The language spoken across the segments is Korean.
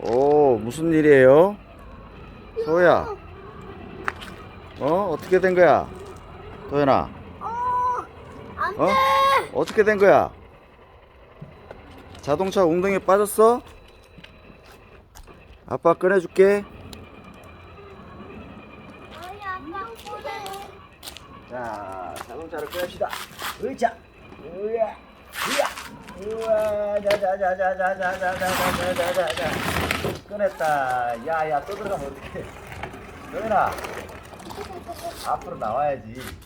오, 무슨 일이에요? 소야, 어? 어떻게 된 거야? 도현아, 어, 안 돼. 어? 어떻게 된 거야? 자동차 웅덩이에 빠졌어? 아빠 꺼내줄게. 자, 자동차를 꺼냅시다. 의자, 으야, 으야, 우와, 자자자자자자자자자자자자. 꺼냈다. 야, 야, 또 들어가면 어떡해. 도현아, 앞으로 나와야지.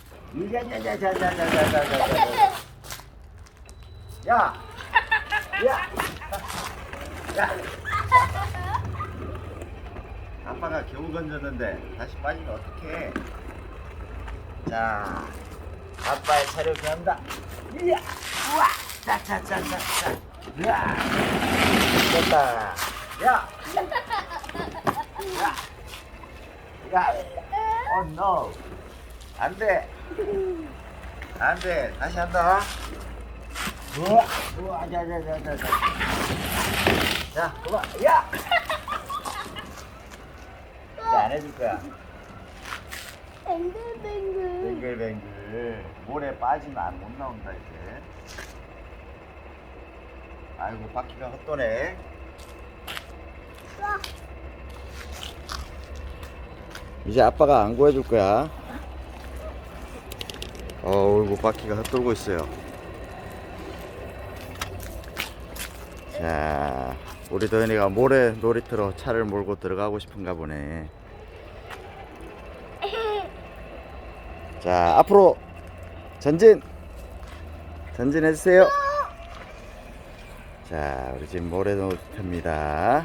자자자자자자자자자. 야, 야, 야. 아빠가 겨우 건졌는데 다시 빠지면 어떡해. 자, 아빠의 차를 구한다. 이야, 우와, 짜짜짜짜짜. 이야, 됐다. 야, 야, 야, oh no, 안 돼, 안 돼, 다시 한다. 우와, 우와, 자 자 자 자 자. 자, 그만, 야. 안 해줄 거야. 뱅글뱅글. 뱅글뱅글 모래 빠지면 안못 나온다 이제 아이고 바퀴가 헛도네 와, 이제 아빠가 안 구해줄 거야. 어이구 바퀴가 헛돌고 있어요. 자 우리 도현이가 모래 놀이터로 차를 몰고 들어가고 싶은가 보네. 자 앞으로 전진! 전진해 주세요. 자 우리 지금 모래 놀이터입니다